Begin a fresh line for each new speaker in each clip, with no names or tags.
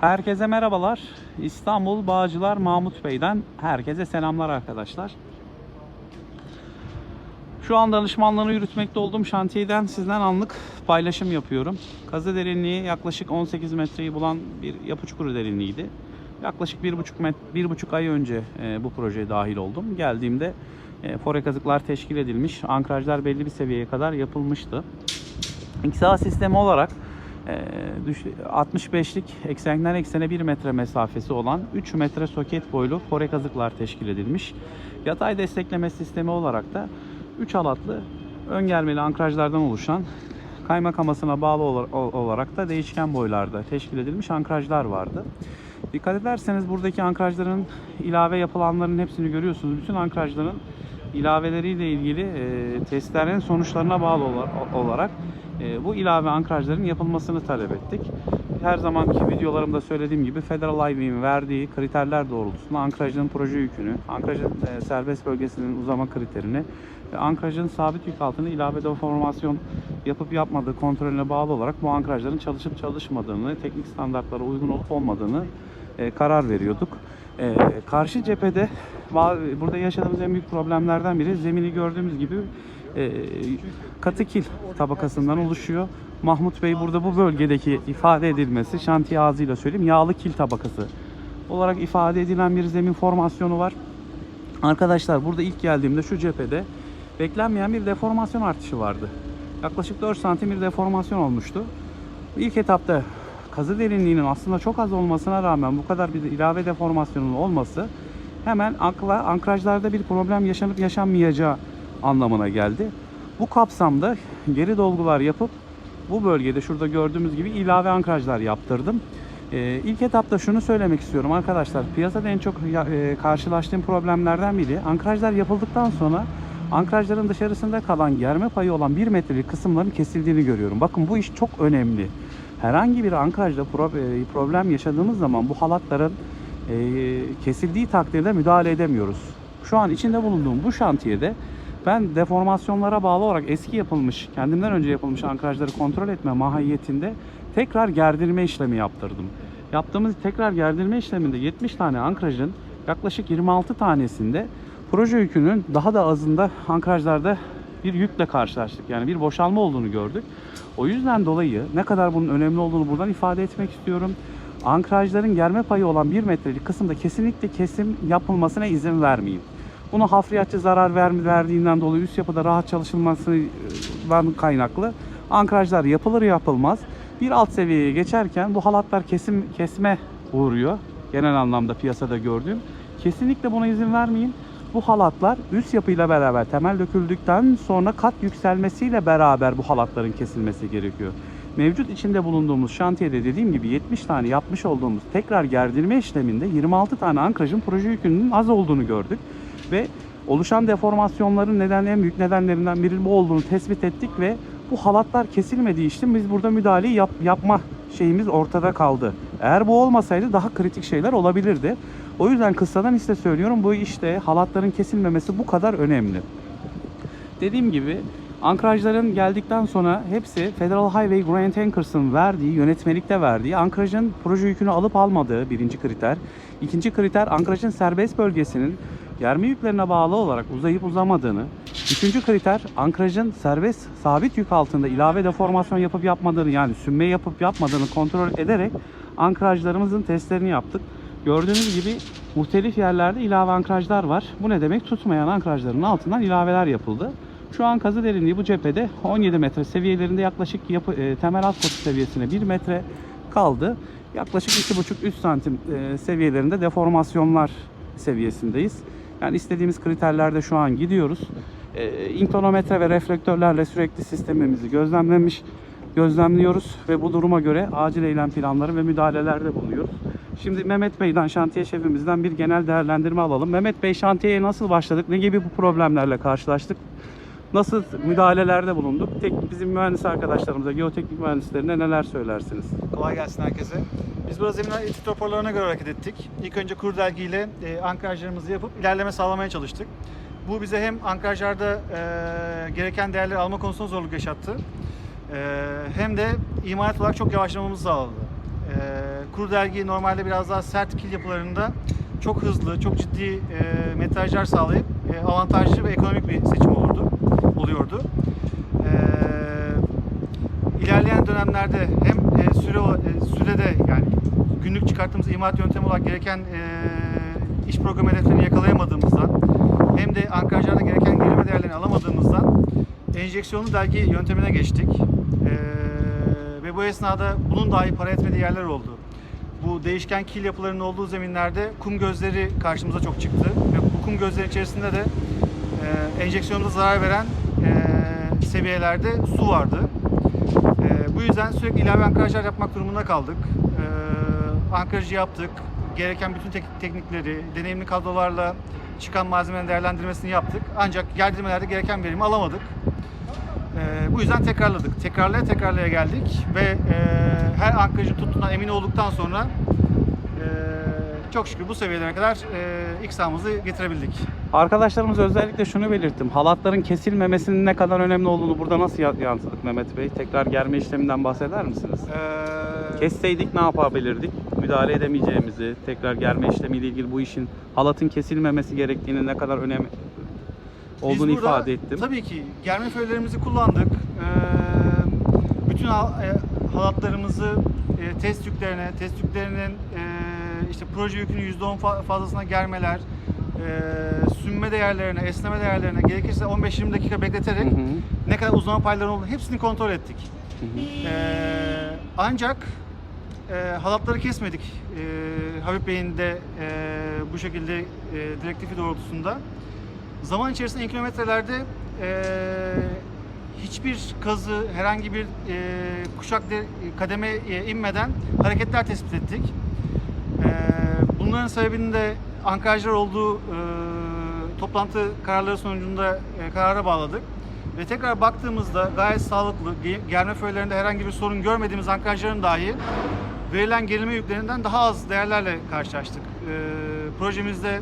Herkese merhabalar. İstanbul Bağcılar Mahmut Bey'den herkese selamlar arkadaşlar. Şu an danışmanlığını yürütmekte olduğum şantiyeden sizden anlık paylaşım yapıyorum. Kazı derinliği yaklaşık 18 metreyi bulan bir yapı çukuru derinliğiydi. Yaklaşık 1,5 met, bir buçuk ay önce e, bu projeye dahil oldum. Geldiğimde e, fore kazıklar teşkil edilmiş, ankrajlar belli bir seviyeye kadar yapılmıştı. XA sistemi olarak 65'lik eksenden eksene 1 metre mesafesi olan 3 metre soket boylu fore kazıklar teşkil edilmiş. Yatay destekleme sistemi olarak da 3 halatlı ön germeli ankrajlardan oluşan kaymak hamasına bağlı olar- ol- olarak da değişken boylarda teşkil edilmiş ankrajlar vardı. Dikkat ederseniz buradaki ankrajların ilave yapılanların hepsini görüyorsunuz. Bütün ankrajların ilaveleriyle ilgili e, testlerin sonuçlarına bağlı ola- olarak e, bu ilave ankrajların yapılmasını talep ettik. Her zamanki videolarımda söylediğim gibi Federal Highway'in verdiği kriterler doğrultusunda ankrajın proje yükünü, ankrajın e, serbest bölgesinin uzama kriterini ve ankrajın sabit yük altına ilave deformasyon yapıp yapmadığı kontrolüne bağlı olarak bu ankrajların çalışıp çalışmadığını, teknik standartlara uygun olup olmadığını e, karar veriyorduk. E, karşı cephede burada yaşadığımız en büyük problemlerden biri zemini gördüğümüz gibi e, katı kil tabakasından oluşuyor. Mahmut Bey burada bu bölgedeki ifade edilmesi şantiye ağzıyla söyleyeyim yağlı kil tabakası olarak ifade edilen bir zemin formasyonu var. Arkadaşlar burada ilk geldiğimde şu cephede beklenmeyen bir deformasyon artışı vardı. Yaklaşık 4 santim bir deformasyon olmuştu. İlk etapta kazı derinliğinin aslında çok az olmasına rağmen bu kadar bir ilave deformasyonun olması hemen akla ankrajlarda bir problem yaşanıp yaşanmayacağı anlamına geldi. Bu kapsamda geri dolgular yapıp bu bölgede şurada gördüğümüz gibi ilave ankrajlar yaptırdım. Ee, ilk etapta şunu söylemek istiyorum arkadaşlar. Piyasada en çok e, karşılaştığım problemlerden biri ankrajlar yapıldıktan sonra ankrajların dışarısında kalan germe payı olan 1 metrelik kısımların kesildiğini görüyorum. Bakın bu iş çok önemli. Herhangi bir ankrajda e, problem yaşadığımız zaman bu halatların e, kesildiği takdirde müdahale edemiyoruz. Şu an içinde bulunduğum bu şantiyede ben deformasyonlara bağlı olarak eski yapılmış, kendimden önce yapılmış ankrajları kontrol etme mahiyetinde tekrar gerdirme işlemi yaptırdım. Yaptığımız tekrar gerdirme işleminde 70 tane ankrajın yaklaşık 26 tanesinde proje yükünün daha da azında ankrajlarda bir yükle karşılaştık. Yani bir boşalma olduğunu gördük. O yüzden dolayı ne kadar bunun önemli olduğunu buradan ifade etmek istiyorum. Ankrajların germe payı olan 1 metrelik kısımda kesinlikle kesim yapılmasına izin vermeyin. Bunu hafriyatçı zarar ver- verdiğinden dolayı üst yapıda rahat çalışılmasından kaynaklı ankrajlar yapılır yapılmaz bir alt seviyeye geçerken bu halatlar kesim kesme uğruyor. Genel anlamda piyasada gördüğüm. Kesinlikle buna izin vermeyin. Bu halatlar üst yapıyla beraber temel döküldükten sonra kat yükselmesiyle beraber bu halatların kesilmesi gerekiyor. Mevcut içinde bulunduğumuz şantiyede dediğim gibi 70 tane yapmış olduğumuz tekrar gerdirme işleminde 26 tane ankrajın proje yükünün az olduğunu gördük. Ve oluşan deformasyonların neden en büyük nedenlerinden biri bu olduğunu tespit ettik ve bu halatlar kesilmediği için biz burada müdahaleyi yap- yapma şeyimiz ortada kaldı. Eğer bu olmasaydı daha kritik şeyler olabilirdi. O yüzden kıssadan işte söylüyorum bu işte halatların kesilmemesi bu kadar önemli. Dediğim gibi ankrajların geldikten sonra hepsi Federal Highway Grant Anchors'ın verdiği, yönetmelikte verdiği ankrajın proje yükünü alıp almadığı birinci kriter. İkinci kriter ankrajın serbest bölgesinin germe yüklerine bağlı olarak uzayıp uzamadığını. Üçüncü kriter ankrajın serbest sabit yük altında ilave deformasyon yapıp yapmadığını yani sünme yapıp yapmadığını kontrol ederek ankrajlarımızın testlerini yaptık. Gördüğünüz gibi muhtelif yerlerde ilave ankrajlar var. Bu ne demek? Tutmayan ankrajların altından ilaveler yapıldı. Şu an kazı derinliği bu cephede 17 metre seviyelerinde yaklaşık yapı, e, temel alt kotu seviyesine 1 metre kaldı. Yaklaşık 2,5-3 santim e, seviyelerinde deformasyonlar seviyesindeyiz. Yani istediğimiz kriterlerde şu an gidiyoruz. E, inklonometre ve reflektörlerle sürekli sistemimizi gözlemlemiş, gözlemliyoruz ve bu duruma göre acil eylem planları ve müdahalelerde bulunuyoruz. Şimdi Mehmet Bey'den, şantiye şefimizden bir genel değerlendirme alalım. Mehmet Bey şantiyeye nasıl başladık? Ne gibi bu problemlerle karşılaştık? Nasıl müdahalelerde bulunduk? Tek bizim mühendis arkadaşlarımıza, geoteknik mühendislerine neler söylersiniz?
Kolay gelsin herkese. Biz burada zemin etüt raporlarına göre hareket ettik. İlk önce kuru dergiyle e, ankrajlarımızı yapıp ilerleme sağlamaya çalıştık. Bu bize hem ankrajlarda e, gereken değerleri alma konusunda zorluk yaşattı. E, hem de imalat olarak çok yavaşlamamızı sağladı. E, kuru delgi normalde biraz daha sert kil yapılarında çok hızlı, çok ciddi e, metrajlar sağlayıp e, avantajlı ve ekonomik bir seçim olurdu, oluyordu. E, ilerleyen dönemlerde hem e, süre e, sürede yani günlük çıkarttığımız imalat yöntemi olarak gereken e, iş programı hedeflerini yakalayamadığımızdan hem de ankrajlarda gereken gerilme değerlerini alamadığımızdan enjeksiyonlu delgi yöntemine geçtik. E, ve bu esnada bunun dahi para etmediği yerler oldu. Bu değişken kil yapılarının olduğu zeminlerde kum gözleri karşımıza çok çıktı ve bu kum gözleri içerisinde de e, enjeksiyonda zarar veren e, seviyelerde su vardı. E, bu yüzden sürekli ilave ankrajlar yapmak durumunda kaldık. E, ankrajı yaptık. Gereken bütün tek- teknikleri, deneyimli kadrolarla çıkan malzemenin değerlendirmesini yaptık. Ancak gerdirmelerde gereken verimi alamadık. E, bu yüzden tekrarladık. Tekrarlaya tekrarlaya geldik ve e, her ankrajın tuttuğundan emin olduktan sonra e, çok şükür bu seviyelere kadar e, ilk sahamızı getirebildik.
Arkadaşlarımız özellikle şunu belirttim. Halatların kesilmemesinin ne kadar önemli olduğunu burada nasıl ya- yansıdık Mehmet Bey? Tekrar germe işleminden bahseder misiniz?
E,
Kesseydik ne yapabilirdik? Müdahale edemeyeceğimizi, tekrar germe işlemiyle ilgili bu işin halatın kesilmemesi gerektiğini ne kadar önemli olduğunu
burada
ifade ettim.
Tabii ki germe föylerimizi kullandık. Ee, bütün e, halatlarımızı e, test yüklerine, test yüklerinin e, işte proje yükünün %10 fa- fazlasına germeler, e, sünme değerlerine, esneme değerlerine gerekirse 15-20 dakika bekleterek
Hı hı,
ne kadar uzama payları olduğunu hepsini kontrol ettik.
hı hı.
Ee, ancak e, halatları kesmedik. E, Habib Bey'in de e, bu şekilde e, direktifi doğrultusunda. Zaman içerisinde kilometrelerde e, hiçbir kazı, herhangi bir e, kuşak de, kademe inmeden hareketler tespit ettik. E, bunların sebebini de ankrajlar olduğu e, toplantı kararları sonucunda e, karara bağladık. Ve tekrar baktığımızda gayet sağlıklı, ge- germe föylerinde herhangi bir sorun görmediğimiz ankrajların dahi verilen gerilme yüklerinden daha az değerlerle karşılaştık. E, projemizde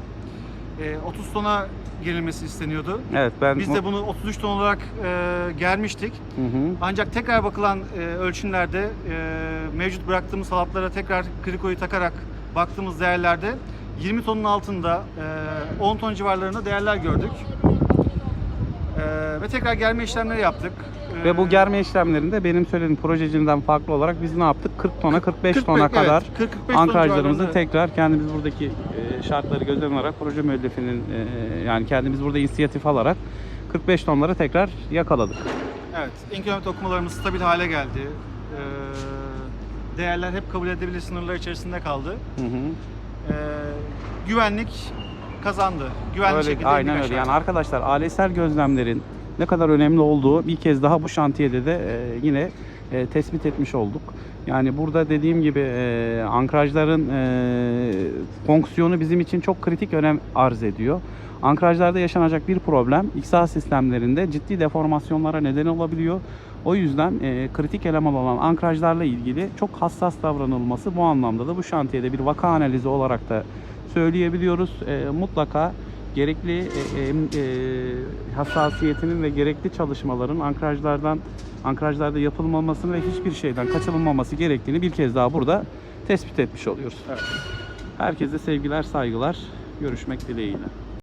e, 30 tona gerilmesi isteniyordu.
Evet ben
Biz de bunu 33 ton olarak e, germiştik.
Hı hı.
Ancak tekrar bakılan e, ölçümlerde e, mevcut bıraktığımız halatlara tekrar krikoyu takarak baktığımız değerlerde 20 tonun altında e, 10 ton civarlarında değerler gördük. E, ve tekrar germe işlemleri yaptık.
Ve bu germe işlemlerinde benim söylediğim projecimden farklı olarak biz ne yaptık? 40 tona 45 tona
evet,
kadar
40-45 ton
ankrajlarımızı
civarlarında-
tekrar kendimiz buradaki e, şartları göz önüne alarak proje müellifinin e, yani kendimiz burada inisiyatif alarak 45 tonları tekrar yakaladık.
Evet, en kilometre okumalarımız stabil hale geldi. E, değerler hep kabul edilebilir sınırlar içerisinde kaldı.
Hı hı.
Güvenlik kazandı. Güvenli
Öyle,
şekilde
aynen öyle.
aşağı.
Yani arkadaşlar ailesel gözlemlerin ne kadar önemli olduğu bir kez daha bu şantiyede de e, yine e, tespit etmiş olduk. Yani burada dediğim gibi e, ankrajların e, fonksiyonu bizim için çok kritik önem arz ediyor. Ankrajlarda yaşanacak bir problem XA sistemlerinde ciddi deformasyonlara neden olabiliyor. O yüzden e, kritik eleman olan ankrajlarla ilgili çok hassas davranılması bu anlamda da bu şantiyede bir vaka analizi olarak da söyleyebiliyoruz. E, mutlaka gerekli e, e, hassasiyetinin ve gerekli çalışmaların ankrajlardan ankrajlarda yapılmamasını ve hiçbir şeyden kaçınılmaması gerektiğini bir kez daha burada tespit etmiş oluyoruz.
Evet.
Herkese sevgiler, saygılar. Görüşmek dileğiyle.